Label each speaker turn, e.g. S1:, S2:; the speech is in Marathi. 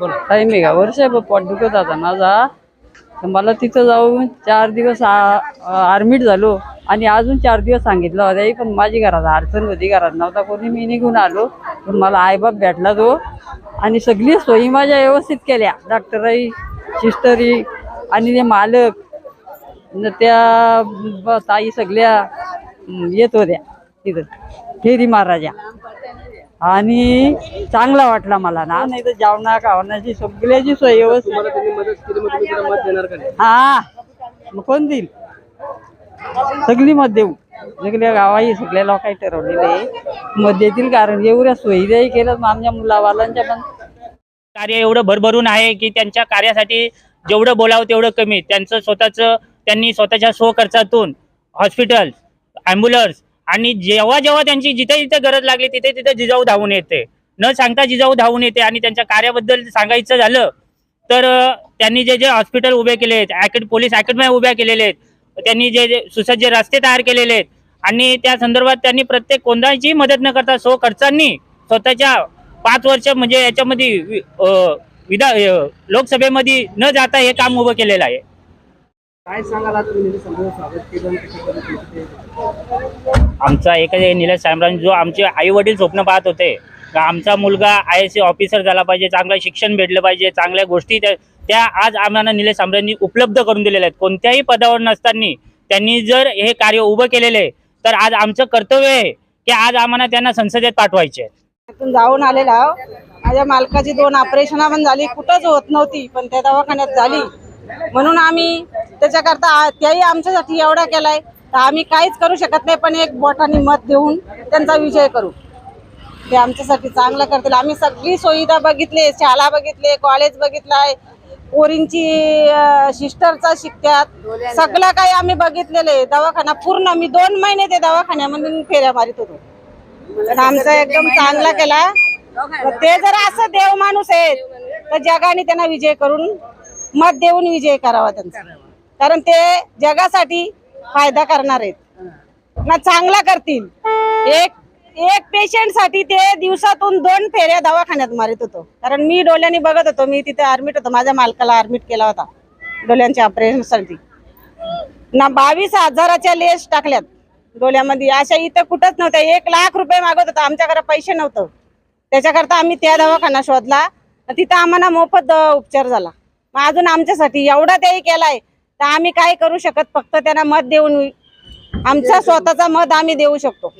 S1: ताई मी का? वर्ष पोट दुखत होता माझा तर मला तिथं जाऊन चार दिवस आर्मीट झालो. आणि अजून चार दिवस सांगितलं होतं पण माझी घरात अडचण होती घरात नव्हता. कोणी मी निघून आलो पण मला आईबाप भेटला तो. आणि सगळी सोयी माझ्या व्यवस्थित केल्या. डॉक्टरही सिस्टरी आणि ते मालक न त्या ताई सगळ्या येत होत्या. तिथं. फेरी महाराजा. आणि चांगला वाटला मला ना. नाही तर जेवणा खावण्याची सगळ्याची सोय व्यवस्थित. हा. मग कोण देईल? सगळी मत देऊ. सगळ्या गावाही सगळ्या लोकांनी ठरवलेलं आहे. मत देतील कारण एवढ्या सोयी द्याही केलं आमच्या मुलावालांच्या पण.
S2: कार्य एवढं भरभरून आहे की त्यांच्या कार्यासाठी जेवढं बोलावं तेवढं कमी. त्यांचं स्वतःचं त्यांनी स्वतःच्या स्वखर्चातून हॉस्पिटल ॲम्ब्युलन्स आणि जेव्हा जेव्हा त्यांची जिथे जिथे गरज लागली तिथे तिथे जिजाऊ धावून येते. न सांगता जिजाऊ धावून येते आणि त्यांच्या कार्याबद्दल सांगायचं झालं तर त्यांनी जे जे हॉस्पिटल उभे केले आहेत अकॅड पोलीस अकॅडम्या उभ्या केलेल्या आहेत त्यांनी जे जे सुसज्ज रस्ते तयार केलेले आहेत आणि त्या संदर्भात त्यांनी प्रत्येक कोणत्याची मदत न करता सो खर्चांनी स्वतःच्या पाच वर्ष म्हणजे याच्यामध्ये वि- विधा लोकसभेमध्ये न जाता हे काम उभं केलेलं आहे.
S3: काय सांगाल आज तुम्ही निधी समोर स्वागत केलं आणि कशा पद्धतीने ते-
S2: आमचा एक निलेश साहेबराव जो आमचे आई वडील स्वप्न पाहत होते का आमचा मुलगा आय एस सी ऑफिसर झाला पाहिजे चांगलं शिक्षण भेटलं पाहिजे चांगल्या गोष्टी त्या त्या आज आम्हाला निलेश साहेबांनी उपलब्ध करून दिलेल्या आहेत. कोणत्याही पदावर नसताना त्यांनी जर हे कार्य उभं केलेलं आहे तर आज आमचं कर्तव्य आहे की आज आम्हाला त्यांना संसदेत पाठवायचे आहे.
S4: जाऊन आलेला आहो. माझ्या मालकाची दोन ऑपरेशन पण झाली कुठंच होत नव्हती पण त्या दवाखान्यात झाली. म्हणून आम्ही त्याच्याकरता त्याही आमच्यासाठी एवढा केलाय. तर आम्ही काहीच करू शकत नाही पण एक बोटाने मत देऊन त्यांचा विजय करू. ते आमच्यासाठी चांगलं करतील. आम्ही सगळी सुविधा बघितली शाळा बघितले कॉलेज बघितलाय. पोरींची सिस्टरचा शिकत्यात. सगळं काही आम्ही बघितलेलं आहे. दवाखाना पूर्ण मी दोन महिने ते दवाखान्यामधून फेऱ्या मारित होतो. पण आमचा एकदम चांगला केला. ते जर असं देव माणूस आहे तर जगाने त्यांना विजय करून मत देऊन विजय करावा त्यांचा. कारण ते जगासाठी फायदा करणार आहेत. ना चांगला करतील. एक एक पेशंटसाठी ते दिवसातून दोन फेऱ्या दवाखान्यात मारित होतो. कारण मी डोळ्याने बघत होतो मी तिथे आर्मिट होतो. माझ्या मालकाला आर्मीट केला होता डोळ्यांच्या ऑपरेशनसाठी. ना बावीस हजाराच्या लेस टाकल्यात डोळ्यामध्ये. अशा इथं कुठंच नव्हत्या. एक लाख रुपये मागत होता. आमच्याकडे पैसे नव्हतं. त्याच्याकरता आम्ही त्या दवाखाना शोधला. तिथं आम्हाला मोफत उपचार झाला. मग अजून आमच्यासाठी एवढा त्याही केलाय. तर आम्ही काय करू शकत? फक्त त्यांना मत देऊन आमचा स्वतःचा मत आम्ही देऊ शकतो.